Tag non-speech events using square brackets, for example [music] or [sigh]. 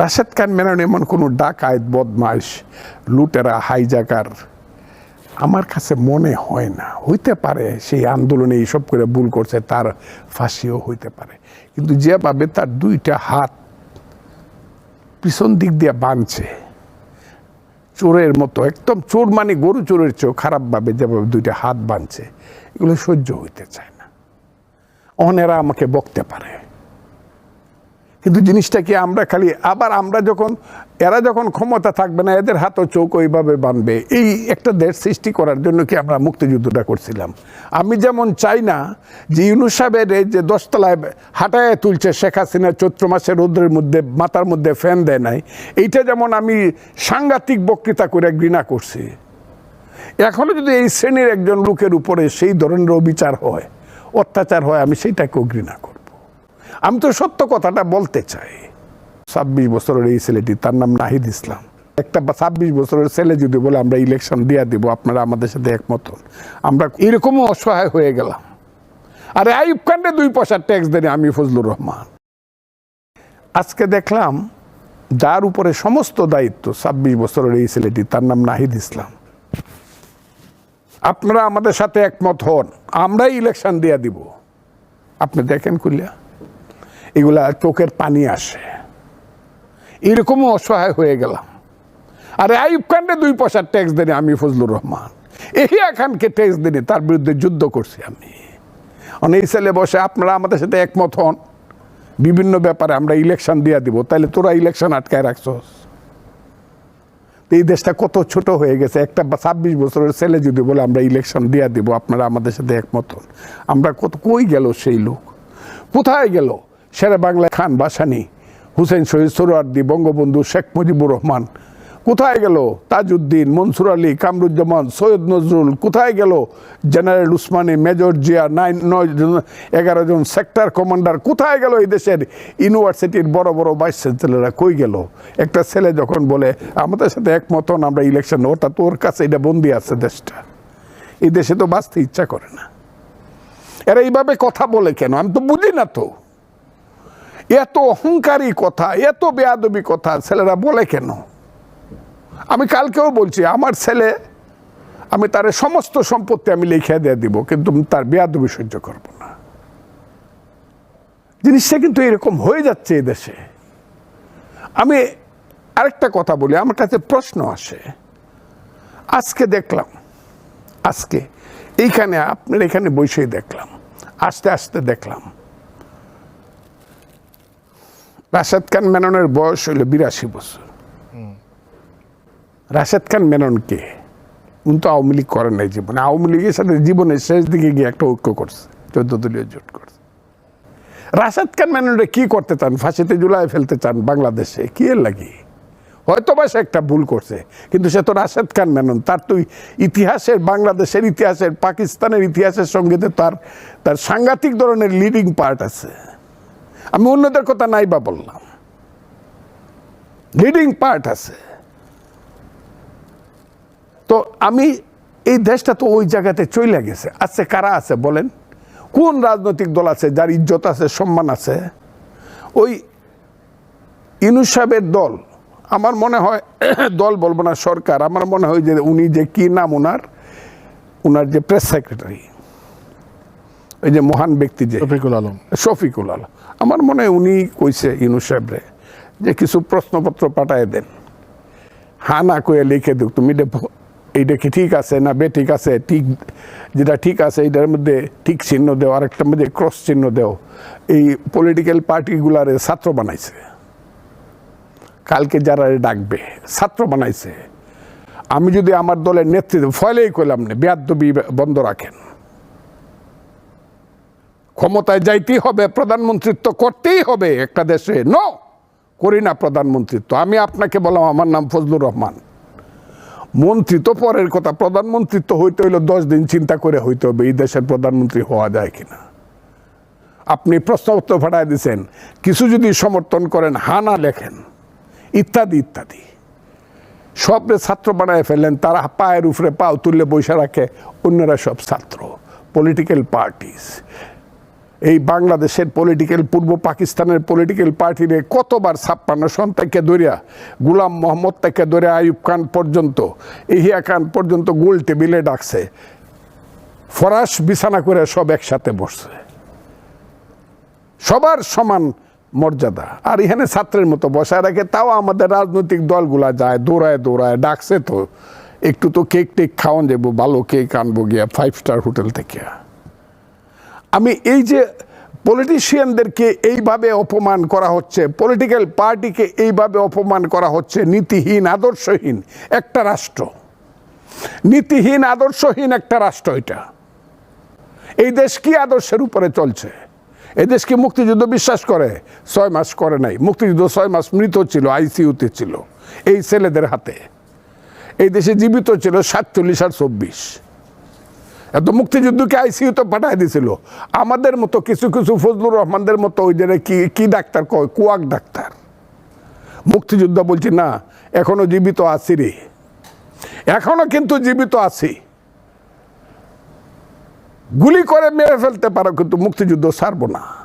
রাশেদ খান মেনন এমন কোনো ডাকায় বদমাস লুটেরা, হাইজাকার আমার কাছে মনে হয় না। হইতে পারে সেই আন্দোলনে এইসব করে ভুল করছে, তার ফাঁসিও হইতে পারে। কিন্তু যেভাবে তার দুইটা হাত পিছন দিক দিয়ে বাঁধছে, চোরের মতো, একদম চোর মানে গরু চোরের চেয়েও খারাপভাবে যেভাবে দুইটা হাত বাঁধছে, এগুলো সহ্য হইতে চায় না। অনেরা আমাকে বকতে পারে। কিন্তু জিনিসটা কি আমরা খালি আবার আমরা যখন, এরা যখন ক্ষমতা থাকবে না, এদের হাতও চৌক ওইভাবে বানবে এই একটা দেশ সৃষ্টি করার জন্য কি আমরা মুক্তিযুদ্ধটা করছিলাম? আমি যেমন চাই না যে ইউনুস সাহেবের এই যে দশতলায় হাঁটায় তুলছে শেখ হাসিনা চৈত্র মাসের রৌদ্রের মধ্যে, মাথার মধ্যে ফ্যান দেয় নাই, এইটা যেমন আমি সাংঘাতিক বক্তৃতা করে ঘৃণা করছি। এখনও যদি এই শ্রেণির একজন লোকের উপরে সেই ধরনের অবিচার হয়, অত্যাচার হয়, আমি সেইটাকেও ঘৃণা করব আমি তো সত্য কথাটা বলতে চাই। ছাব্বিশ বছরের এই ছেলেটি, তার নাম নাহিদ ইসলাম। একটা ছাব্বিশ বছরের ছেলে যদি বলে, আমরা ইলেকশন দিয়া দিব, আপনারা আমাদের সাথে একমত আমরা এরকমও অসহায় হয়ে গেলাম। আরে আইব খান্ডে দুই পয়সার ট্যাক্স দেনি আমি ফজলুর রহমান। আজকে দেখলাম, যার উপরে সমস্ত দায়িত্ব ছাব্বিশ বছরের এই ছেলেটি, তার নাম নাহিদ ইসলাম। আপনারা আমাদের সাথে একমত হন, আমরাই ইলেকশন দিয়া দিব। আপনি দেখেন কুলিয়া এগুলা চোখের পানি আসে। এরকমও অসহায় হয়ে গেলাম। আরে আইব খানরে দুই পয়সার ট্যাক্স দেনি আমি ফজলুর রহমান। এহিয়া খানকে ট্যাক্স দিনি তার বিরুদ্ধে যুদ্ধ করছি আমি। অনেক ছেলে বসে আপনারা আমাদের সাথে একমত হন। বিভিন্ন ব্যাপারে আমরা ইলেকশন দিয়ে দিব তাহলে তোরা ইলেকশন আটকায় রাখছস। এই দেশটা কত ছোট হয়ে গেছে, একটা ছাব্বিশ বছরের ছেলে যদি বলে আমরা ইলেকশন দিয়ে দিব, আপনারা আমাদের সাথে একমত হন। আমরা কত, কই গেল সেই লোক? কোথায় গেল? সেরা বাংলা খান বাসানি, হুসেন শহীদ সোহরার্দি বঙ্গবন্ধু শেখ মুজিবুর রহমান। কোথায় গেল তাজউদ্দিন, মনসুর আলী, কামরুজ্জামান, সৈয়দ নজরুল? কোথায় গেল general Osmani, major Zia, nine, নয় এগারো জন সেক্টর কমান্ডার? কোথায় গেল এই দেশের ইউনিভার্সিটির বড় বড় ভাইস চ্যান্সেলররা? কই গেল? একটা ছেলে যখন বলে, আমাদের সাথে একমত হন, আমরা ইলেকশন ওটা তোর কাছে এটা বন্দি আছে দেশটা? এই দেশে তো বাঁচতে ইচ্ছা করে না। এরা এইভাবে কথা বলে কেন? আমি তো বুঝি না তো। এত অহংকারী কথা, এত বেয়াদবি কথা ছেলেরা বলে কেন? আমি কালকেও বলছি, আমার ছেলে, আমি তার সমস্ত সম্পত্তি আমি লিখে দিয়ে দিব, কিন্তু তার বেয়াদবি সহ্য করব না। জিনিসটা কিন্তু এরকম হয়ে যাচ্ছে এই দেশে। আমি আরেকটা কথা বলি, আমার কাছে প্রশ্ন আসে। আজকে দেখলাম, আজকে, এইখানে, আপনার এখানে বসেই দেখলাম, আস্তে আস্তে দেখলাম রাশেদ খান মেননের বয়স হইল বিরাশি বছর। রাশেদ খান মেনন কে? উনি তো আওয়ামী লীগ করেন নাই জীবনে। আওয়ামী লীগের সাথে জীবনের শেষ দিকে গিয়ে একটা ঐক্য করছে চোদ্দ দলীয় জোট করছে। রাশেদ খান মেননরে কি করতে চান? ফাঁসিতে জুলাই ফেলতে চান বাংলাদেশে? কি এর লাগে? হয়তো বা সে একটা ভুল করছে কিন্তু সে তো রাশেদ খান মেনন। তার তো ইতিহাসের বাংলাদেশের ইতিহাসের পাকিস্তানের ইতিহাসের সঙ্গে তো তার তার সাংঘাতিক ধরনের লিডিং পার্ট আছে। আমি অন্যদের কথা নাই বা বললাম। লিডিং পার্ট আছে। তো আমি এই দেশটা তো ওই জায়গাতে চলে গেছে। আছে কারা আছে বলেন? কোন রাজনৈতিক দল আছে যার ইজ্জত আছে, সম্মান আছে? ওই ইনুস সাহেবের দল, আমার মনে হয় [coughs] দল বলব না, সরকার, আমার মনে হয় যে উনি যে কি নাম ওনার ওনার যে প্রেস সেক্রেটারি ওই যে মহান ব্যক্তি যে। রফিকুল আলম। শফিকুল আলম। আমার মনে হয় উনি কইছে ইনু সাহেবরে যে কিছু প্রশ্নপত্র পাঠায় দেন। হা না কয়ে লিখে দেব তুমি এইটা কি ঠিক আছে না বে ঠিক আছে? ঠিক যেটা ঠিক আছে এইটার মধ্যে ঠিক চিহ্ন দেও আরেকটার মধ্যে ক্রস চিহ্ন দেও। এই পলিটিক্যাল পার্টিগুলারে ছাত্র বানাইছে। কালকে যারা ডাকবে ছাত্র বানাইছে। আমি যদি আমার দলের নেতৃত্ব ফলেই কইলাম না বেয়াদ্দবি বন্ধ রাখেন। ক্ষমতায় যাইতেই হবে, প্রধানমন্ত্রিত্ব করতেই হবে একটা দেশে। ন করি না প্রধানমন্ত্রিত্ব। আমি আপনাকে বললাম, আমার নাম ফজলুর রহমান। মন্ত্রী তো পরের কথা, প্রধানমন্ত্রিত্ব হইতে হইলে দশ দিন চিন্তা করে হইতে হবে, এই দেশের প্রধানমন্ত্রী হওয়া যায় কিনা। আপনি প্রশ্নপত্র ফাটাই দিচ্ছেন কিছু যদি সমর্থন করেন, হানা লেখেন, ইত্যাদি ইত্যাদি। সবরে ছাত্র বানায় ফেললেন তারা পায়ের উপরে পাও তুললে বৈশা রাখে, অন্যরা সব ছাত্র পলিটিক্যাল পার্টিস এই বাংলাদেশের পলিটিক্যাল পূর্ব পাকিস্তানের পলিটিক্যাল পার্টির কতবার ছাপ্পান্ন সন থেকে ধরিয়া, গুলাম মোহাম্মদ থেকে ধরে আইব খান পর্যন্ত ইহিয়া খান পর্যন্ত গোল টেবিলে ডাকছে। ফরাস বিছানা করে সব একসাথে বসছে। সবার সমান মর্যাদা। আর এখানে ছাত্রের মতো বসায় রাখে, তাও আমাদের রাজনৈতিক দলগুলা যায়, দৌড়ায় দৌড়ায়, ডাকছে তো, একটু তো কেক টেক খাওয়ান যাব ভালো কেক আনব গিয়া ফাইভ স্টার হোটেল থেকে। আমি এই যে পলিটিশিয়ানদেরকে এইভাবে অপমান করা হচ্ছে পলিটিক্যাল পার্টিকে এইভাবে অপমান করা হচ্ছে, নীতিহীন, আদর্শহীন একটা রাষ্ট্র। নীতিহীন, আদর্শহীন একটা রাষ্ট্র এটা। এই দেশ কি আদর্শের উপরে চলছে? এই দেশ কি মুক্তিযুদ্ধ বিশ্বাস করে? ছয় মাস করে নাই। মুক্তিযুদ্ধ ছয় মাস মৃত ছিল, আইসিইউতে ছিল, এই ছেলেদের হাতে। এই দেশে জীবিত ছিল সাতচল্লিশ আর চব্বিশ। এত মুক্তিযুদ্ধকে আইসিইউতে পাঠাই দিছিল। আমাদের মতো কিছু কিছু ফজলুর রহমানদের মতো ওই যে কি কি ডাক্তার কয়? Quack doctor. মুক্তিযুদ্ধ বলছি, না, এখনও জীবিত আছি রে। এখনও কিন্তু জীবিত আছি। গুলি করে মেরে ফেলতে পারো, কিন্তু মুক্তিযুদ্ধ সারবো না।